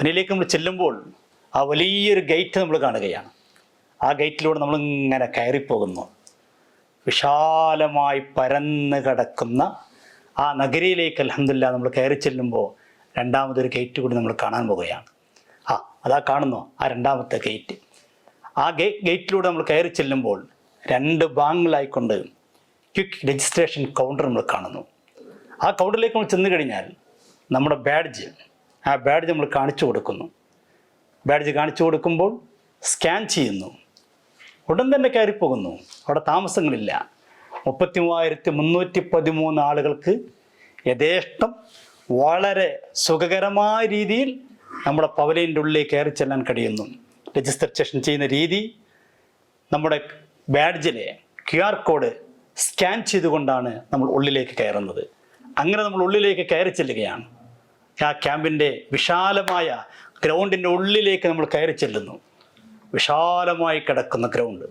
പിന്നിലേക്ക് നമ്മൾ ചെല്ലുമ്പോൾ ആ വലിയൊരു ഗേറ്റ് നമ്മൾ കാണുകയാണ്. ആ ഗേറ്റിലൂടെ നമ്മൾ ഇങ്ങനെ കയറിപ്പോകുന്നു. വിശാലമായി പരന്ന് കിടക്കുന്ന ആ നഗരിയിലേക്ക് അലഹമില്ല നമ്മൾ കയറി ചെല്ലുമ്പോൾ രണ്ടാമതൊരു ഗേറ്റ് കൂടി നമ്മൾ കാണാൻ പോവുകയാണ് ആ അതാ കാണുന്നു ആ രണ്ടാമത്തെ ഗേറ്റ് ആ ഗേ ഗേറ്റിലൂടെ നമ്മൾ കയറി ചെല്ലുമ്പോൾ രണ്ട് ഭാഗങ്ങളായിക്കൊണ്ട് ക്വിക്ക് രജിസ്ട്രേഷൻ കൗണ്ടർ നമ്മൾ കാണുന്നു. ആ കൗണ്ടറിലേക്ക് നമ്മൾ ചെന്ന് കഴിഞ്ഞാൽ നമ്മുടെ ബാഡ്ജ് ആ ബാഡ്ജ് നമ്മൾ കാണിച്ചു കൊടുക്കുന്നു. ബാഡ്ജ് കാണിച്ചു കൊടുക്കുമ്പോൾ സ്കാൻ ചെയ്യുന്നു. ഉടൻ തന്നെ കയറിപ്പോകുന്നു അവിടെ താമസങ്ങളില്ല. മുപ്പത്തി മൂവായിരത്തി മുന്നൂറ്റി പതിമൂന്ന് ആളുകൾക്ക് യഥേഷ്ടം വളരെ സുഖകരമായ രീതിയിൽ നമ്മുടെ പവലിന്റെ ഉള്ളിൽ കയറി ചെല്ലാൻ കഴിയുന്നു. രജിസ്ട്രേഷൻ ചെയ്യുന്ന രീതി നമ്മുടെ ബാഡ്ജിലെ ക്യു ആർ കോഡ് സ്കാൻ ചെയ്തുകൊണ്ടാണ് നമ്മൾ ഉള്ളിലേക്ക് കയറുന്നത്. അങ്ങനെ നമ്മൾ ഉള്ളിലേക്ക് കയറി ചെല്ലുകയാണ്. ആ ക്യാമ്പിന്റെ വിശാലമായ ഗ്രൗണ്ടിന്റെ ഉള്ളിലേക്ക് നമ്മൾ കയറി ചെല്ലുന്നു. വിശാലമായി കിടക്കുന്ന ഗ്രൗണ്ട്.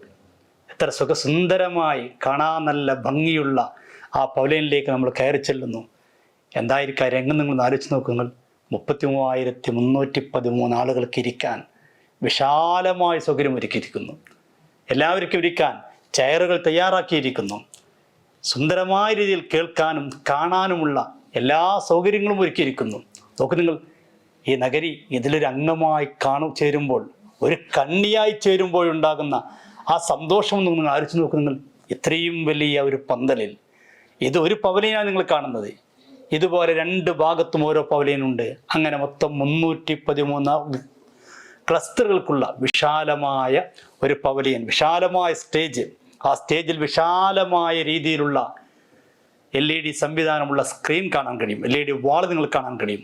എത്ര സുഖസുന്ദരമായി കാണാൻ നല്ല ഭംഗിയുള്ള ആ പവലിയനിലേക്ക് നമ്മൾ കയറി ചെല്ലുന്നു. എന്തായിരിക്കും ആ രംഗം നിങ്ങൾ ആലോചിച്ച് നോക്കുക നിങ്ങൾ. മുപ്പത്തി മൂവായിരത്തി മുന്നൂറ്റി പതിമൂന്ന് ആളുകൾക്ക് ഇരിക്കാൻ വിശാലമായ സൗകര്യം ഒരുക്കിയിരിക്കുന്നു. എല്ലാവർക്കും ഇരിക്കാൻ ചെയറുകൾ തയ്യാറാക്കിയിരിക്കുന്നു. സുന്ദരമായ രീതിയിൽ കേൾക്കാനും കാണാനുമുള്ള എല്ലാ സൗകര്യങ്ങളും ഒരുക്കിയിരിക്കുന്നു. നോക്കൂ നിങ്ങൾ ഈ നഗരി ഇതിലൊരു അംഗമായി കാണു ചേരുമ്പോൾ ഒരു കണ്ണിയായി ചേരുമ്പോഴുണ്ടാകുന്ന ആ സന്തോഷം നിങ്ങൾ ആരിച്ചു നോക്കൂ നിങ്ങൾ. ഇത്രയും വലിയ ഒരു പന്തലിൽ ഇത് ഒരു പവലിനാണ് നിങ്ങൾ കാണുന്നത്. ഇതുപോലെ രണ്ട് ഭാഗത്തും ഓരോ പവലിയനുണ്ട്. അങ്ങനെ മൊത്തം മുന്നൂറ്റി പതിമൂന്ന് ക്ലസ്റ്ററുകൾക്കുള്ള വിശാലമായ ഒരു പവലിയൻ വിശാലമായ സ്റ്റേജ്. ആ സ്റ്റേജിൽ വിശാലമായ രീതിയിലുള്ള എൽ ഇ ഡി സംവിധാനമുള്ള സ്ക്രീൻ കാണാൻ കഴിയും. എൽ ഇ ഡി വാൾ നിങ്ങൾ കാണാൻ കഴിയും.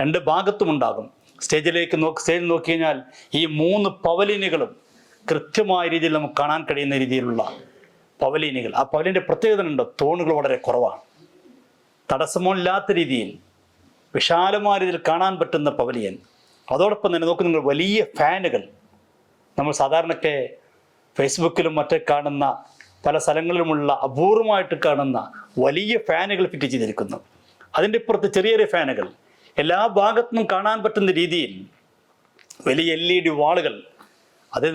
രണ്ട് ഭാഗത്തും ഉണ്ടാകും. സ്റ്റേജിലേക്ക് നോക്ക് സ്റ്റേജിൽ നോക്കി കഴിഞ്ഞാൽ ഈ മൂന്ന് പവലിനുകളും കൃത്യമായ രീതിയിൽ നമുക്ക് കാണാൻ കഴിയുന്ന രീതിയിലുള്ള പവലിനുകൾ. ആ പവലിന്റെ പ്രത്യേകത ഉണ്ട്? തോണുകൾ വളരെ കുറവാണ്. തടസ്സമില്ലാത്ത രീതിയിൽ വിശാലമായ രീതിയിൽ കാണാൻ പറ്റുന്ന പവലിയൻ. അതോടൊപ്പം തന്നെ നോക്ക് നിങ്ങൾ വലിയ ഫാനുകൾ നമ്മൾ സാധാരണക്കെ ഫേസ്ബുക്കിലും മറ്റേ കാണുന്ന പല സ്ഥലങ്ങളിലുമുള്ള അപൂർവമായിട്ട് കാണുന്ന വലിയ ഫാനുകൾ ഫിറ്റ് ചെയ്തിരിക്കുന്നു. അതിന്റെ ഇപ്പുറത്ത് ചെറിയ ചെറിയ ഫാനുകൾ. എല്ലാ ഭാഗത്തും കാണാൻ പറ്റുന്ന രീതിയിൽ വലിയ എൽ ഇ ഡി വാളുകൾ. അത്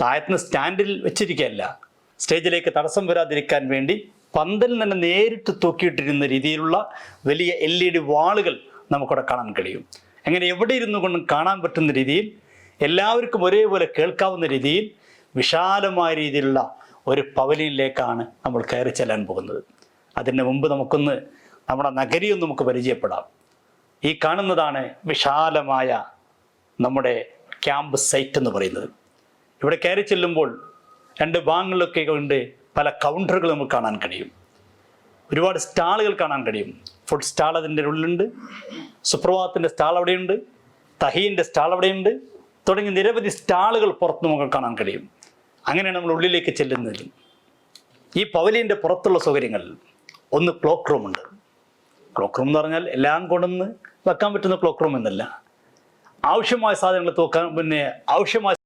താഴത്തുനിന്ന് സ്റ്റാൻഡിൽ വെച്ചിരിക്കുകയല്ല. സ്റ്റേജിലേക്ക് തടസ്സം വരാതിരിക്കാൻ വേണ്ടി പന്തൽ തന്നെ നേരിട്ട് തൂക്കിയിട്ടിരുന്ന രീതിയിലുള്ള വലിയ എൽ ഇ ഡി വാളുകൾ നമുക്കവിടെ കാണാൻ കഴിയും. അങ്ങനെ എവിടെ ഇരുന്നു കൊണ്ടും കാണാൻ പറ്റുന്ന രീതിയിൽ എല്ലാവർക്കും ഒരേപോലെ കേൾക്കാവുന്ന രീതിയിൽ വിശാലമായ രീതിയിലുള്ള ഒരു പവലിയിലേക്കാണ് നമ്മൾ കയറി ചെല്ലാൻ പോകുന്നത്. അതിന് മുമ്പ് നമുക്കൊന്ന് നമ്മുടെ നഗരിയും നമുക്ക് പരിചയപ്പെടാം. ഈ കാണുന്നതാണ് വിശാലമായ നമ്മുടെ ക്യാമ്പ് സൈറ്റ് എന്ന് പറയുന്നത്. ഇവിടെ കയറി ചെല്ലുമ്പോൾ രണ്ട് ഭാഗങ്ങളിലൊക്കെ കൊണ്ട് പല കൗണ്ടറുകൾ നമുക്ക് കാണാൻ കഴിയും. ഒരുപാട് സ്റ്റാളുകൾ കാണാൻ കഴിയും. ഫുഡ് സ്റ്റാൾ അതിന്റെ ഉള്ളിലുണ്ട്. സുപ്രഭാതത്തിന്റെ സ്റ്റാൾ അവിടെയുണ്ട്. തഹീന്റെ സ്റ്റാൾ അവിടെയുണ്ട്. തുടങ്ങി നിരവധി സ്റ്റാളുകൾ പുറത്ത് നമുക്ക് കാണാൻ കഴിയും. അങ്ങനെയാണ് നമ്മൾ ഉള്ളിലേക്ക് ചെല്ലുന്നത് ഈ പവലിയന്റെ പുറത്തുള്ള സൗകര്യങ്ങൾ ഒന്ന് ക്ലോക്ക് റൂം ഉണ്ട്. ക്ലോക്ക് റൂം എന്ന് പറഞ്ഞാൽ എല്ലാം കൊണ്ടുവന്ന് വെക്കാൻ പറ്റുന്ന ക്ലോക്ക് റൂം എന്നല്ല. ആവശ്യമായ സാധനങ്ങൾ തൂക്കാൻ പിന്നെ ആവശ്യമായ